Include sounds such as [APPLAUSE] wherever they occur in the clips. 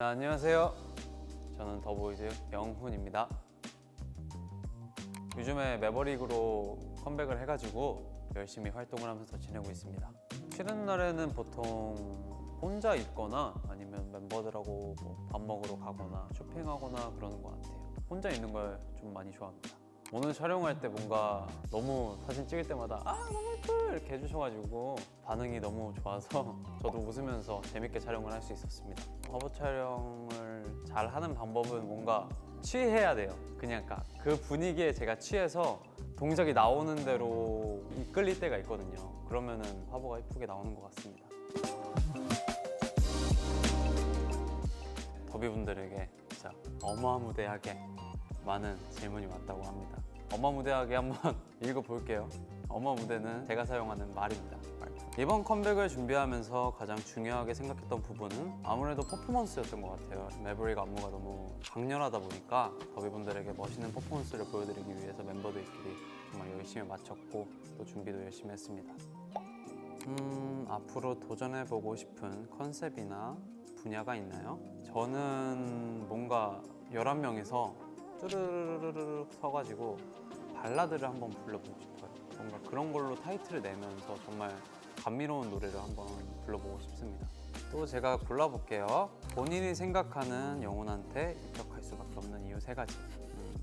네, 안녕하세요. 저는 더보이즈 영훈입니다. 요즘에 매버릭으로 컴백을 해가지고 열심히 활동을 하면서 지내고 있습니다. 쉬는 날에는 보통 혼자 있거나 아니면 멤버들하고 뭐 밥 먹으러 가거나 쇼핑하거나 그러는 것 같아요. 혼자 있는 걸 좀 많이 좋아합니다. 오늘 촬영할 때 뭔가 너무 사진 찍을 때마다 아 너무 예뻐 이렇게 해주셔가지고 반응이 너무 좋아서 [LAUGHS] 저도 웃으면서 재밌게 촬영을 할 수 있었습니다. 화보 촬영을 잘 하는 방법은 뭔가 취해야 돼요. 그냥 까- 그 분위기에 제가 취해서 동작이 나오는 대로 이끌릴 때가 있거든요. 그러면은 화보가 예쁘게 나오는 것 같습니다. 더비분들에게 진짜 어마무대하게 많은 질문이 왔다고 합니다. 어마무대하게 한번 [LAUGHS] 읽어볼게요. 어마무대는 제가 사용하는 말입니다. 이번 컴백을 준비하면서 가장 중요하게 생각했던 부분은 아무래도 퍼포먼스였던 것 같아요. 매브릭 안무가 너무 강렬하다 보니까 더비분들에게 멋있는 퍼포먼스를 보여드리기 위해서 멤버들끼리 정말 열심히 맞췄고 또 준비도 열심히 했습니다. 음, 앞으로 도전해보고 싶은 컨셉이나 분야가 있나요? 저는 뭔가 11명이서 쭈르르르르 서가지고 발라드를 한번 불러보고 싶어요. 뭔가 그런 걸로 타이틀을 내면서 정말 감미로운 노래를 한번 불러보고 싶습니다. 또 제가 골라볼게요. 본인이 생각하는 영혼한테 입덕할 수밖에 없는 이유 세 가지. 음,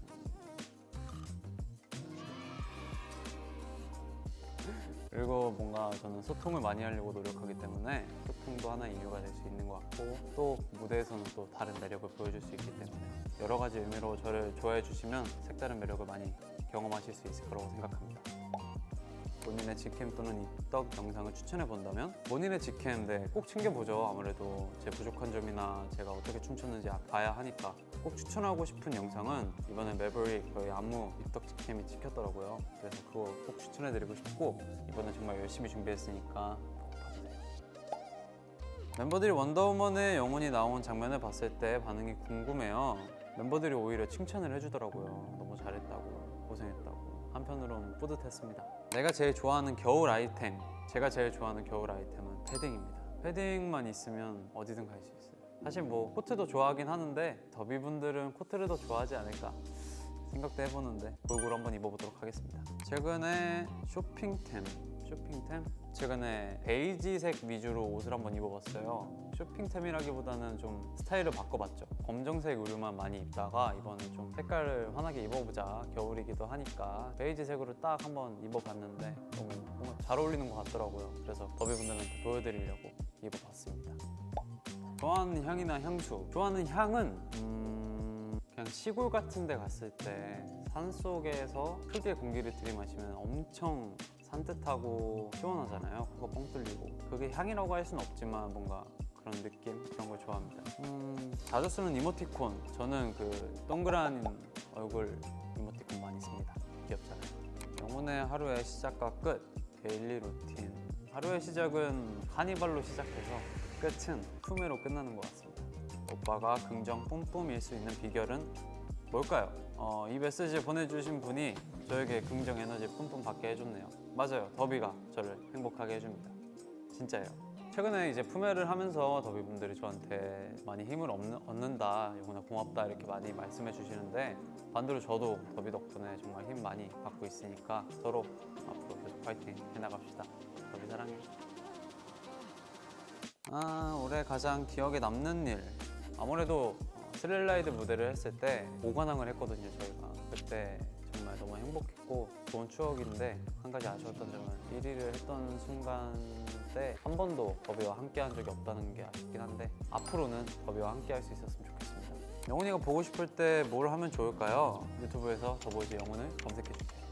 그리고 뭔가 저는 소통을 많이 하려고 노력하기 때문에 소통도 하나의 이유가 될 수 있는 것 같고 또 무대에서는 또 다른 매력을 보여줄 수 있기 때문에 여러 가지 의미로 저를 좋아해 주시면 색다른 매력을 많이 경험하실 수 있을 거라고 생각합니다. 본인의 직캠 또는 입덕 영상을 추천해 본다면 본인의 직캠인데 꼭 챙겨보죠. 아무래도 제 부족한 점이나 제가 어떻게 춤췄는지 봐야 하니까. 꼭 추천하고 싶은 영상은 이번에 매버릭 저희 안무 입덕 직캠이 찍혔더라고요. 그래서 그거 꼭 추천해 드리고 싶고 이번에 정말 열심히 준비했으니까 멤버들이 원더우먼의 영혼이 나온 장면을 봤을 때 반응이 궁금해요 멤버들이 오히려 칭찬을 해주더라고요 너무 잘했다고 고생했다고 한편으로는 뿌듯했습니다. 내가 제일 좋아하는 겨울 아이템, 제가 제일 좋아하는 겨울 아이템은 패딩입니다. 패딩만 있으면 어디든 갈 수 있어요. 사실 뭐 코트도 좋아하긴 하는데 더비분들은 코트를 더 좋아하지 않을까 생각도 해보는데 골고루 한번 입어보도록 하겠습니다. 최근에 쇼핑템, 쇼핑템? 최근에 베이지색 위주로 옷을 한번 입어봤어요. 쇼핑템이라기보다는 좀 스타일을 바꿔봤죠. 검정색 의류만 많이 입다가 이번에 좀 색깔을 환하게 입어보자. 겨울이기도 하니까 베이지색으로 딱 한번 입어봤는데 너무 잘 어울리는 것 같더라고요. 그래서 더비분들한테 보여드리려고 입어봤습니다. 좋아하는 향이나 향수. 좋아하는 향은 음, 그냥 시골 같은 데 갔을 때 산속에서 흙의 공기를 들이마시면 엄청 산뜻하고 시원하잖아요. 그거 뻥 뚫리고. 그게 향이라고 할 수는 없지만 뭔가 그런 느낌? 그런 걸 좋아합니다. 음, 자주 쓰는 이모티콘. 저는 그 동그란 얼굴 이모티콘 많이 씁니다. 귀엽잖아요. 영혼의 하루의 시작과 끝. 데일리 루틴. 하루의 시작은 카니발로 시작해서 끝은 품에로 끝나는 것 같습니다. 오빠가 긍정 뿜뿜일 수 있는 비결은 뭘까요? 어, 이 메시지 보내주신 분이 저에게 긍정 에너지 뿜뿜 받게 해줬네요. 맞아요. 더비가 저를 행복하게 해줍니다. 진짜예요. 최근에 이제 품회를 하면서 더비분들이 저한테 많이 힘을 얻는, 얻는다, 영훈아 고맙다 이렇게 많이 말씀해 주시는데 반대로 저도 더비 덕분에 정말 힘 많이 받고 있으니까 서로 앞으로 계속 파이팅 해나갑시다. 더비 사랑해. 아, 올해 가장 기억에 남는 일. 아무래도 스릴라이드 무대를 했을 때 오관왕을 했거든요, 저희가. 그때 정말 너무 행복했고 좋은 추억인데 한 가지 아쉬웠던 점은 1위를 했던 순간 때 한 번도 더비와 함께 한 적이 없다는 게 아쉽긴 한데 앞으로는 더비와 함께 할 수 있었으면 좋겠습니다. 영훈이가 보고 싶을 때 뭘 하면 좋을까요? 유튜브에서 더보이즈 영훈을 검색해주세요.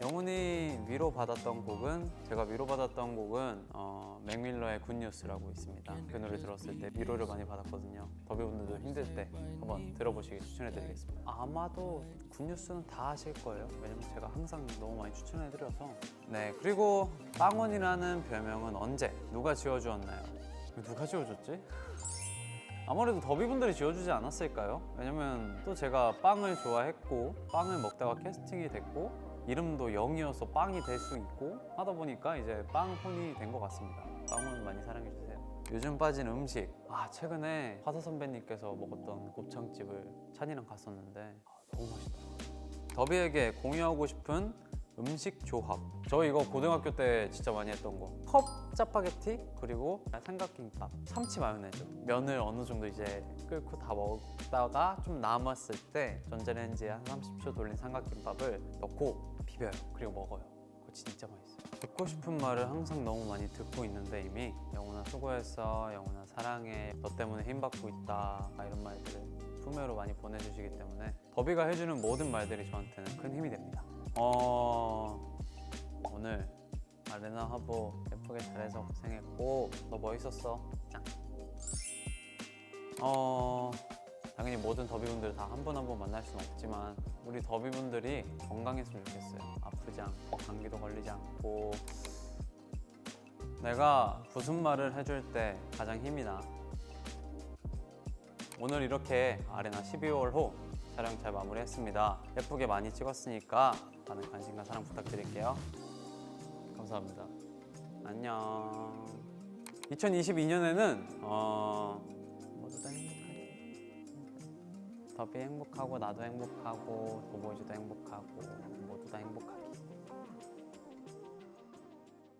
예, 영훈이 위로받았던 곡은 제가 위로받았던 곡은 어, 맥밀러의 굿뉴스라고 있습니다. 그 노래 들었을 때 위로를 많이 받았거든요. 더비분들도 힘들 때 한번 들어보시길 추천해드리겠습니다. 아마도 굿뉴스는 다 아실 거예요. 왜냐면 제가 항상 너무 많이 추천해드려서. 네, 그리고 빵원이라는 별명은 언제 누가 지어주었나요? 누가 지어줬지? 아무래도 더비분들이 지어주지 않았을까요? 왜냐면 또 제가 빵을 좋아했고 빵을 먹다가 캐스팅이 됐고 이름도 영이어서 빵이 될 수 있고 하다 보니까 이제 빵혼이 된 것 같습니다. 빵혼 많이 사랑해 주세요. 요즘 빠진 음식. 아 최근에 화사 선배님께서 먹었던 곱창집을 찬이랑 갔었는데 아, 너무 맛있더라고요. 더비에게 공유하고 싶은 음식 조합. 저 이거 고등학교 때 진짜 많이 했던 거. 컵 짜파게티 그리고 삼각김밥, 참치 마요네즈. 면을 어느 정도 이제 끓고 다 먹다가 좀 남았을 때 전자레인지에 한 30초 돌린 삼각김밥을 넣고 비벼요. 그리고 먹어요. 그거 진짜 맛있어요. 듣고 싶은 말을 항상 너무 많이 듣고 있는데 이미 영훈아 수고했어, 영훈아 사랑해, 너 때문에 힘 받고 있다 이런 말들을 품으로 많이 보내주시기 때문에 더비가 해주는 모든 말들이 저한테는 큰 힘이 됩니다. 어 아레나 화보 예쁘게 잘해서 고생했고 너 멋있었어. 짱. 어 당연히 모든 더비분들 다 한 분 한 분 만날 수는 없지만 우리 더비분들이 건강했으면 좋겠어요. 아프지 않고 감기도 걸리지 않고 내가 무슨 말을 해줄 때 가장 힘이 나. 오늘 이렇게 아레나 12월 호 촬영 잘 마무리했습니다. 예쁘게 많이 찍었으니까 많은 관심과 사랑 부탁드릴게요. 감사합니다. 안녕. 2022년에는 어, 모두 다 행복하게. 더비 행복하고 나도 행복하고 도보이즈도 행복하고 모두 다 행복하게.